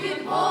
Good morning.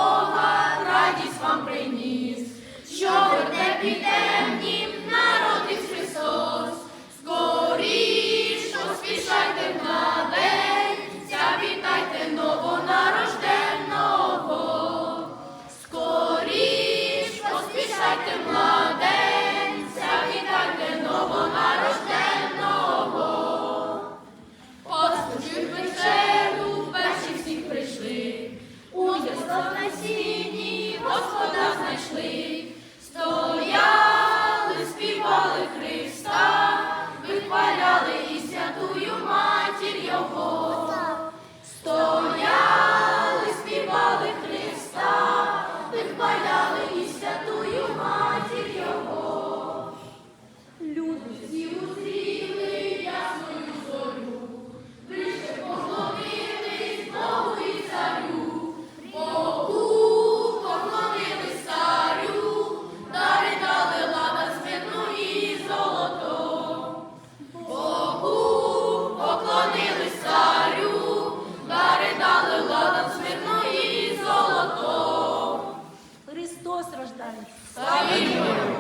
Христос рождається. Слава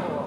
Богу!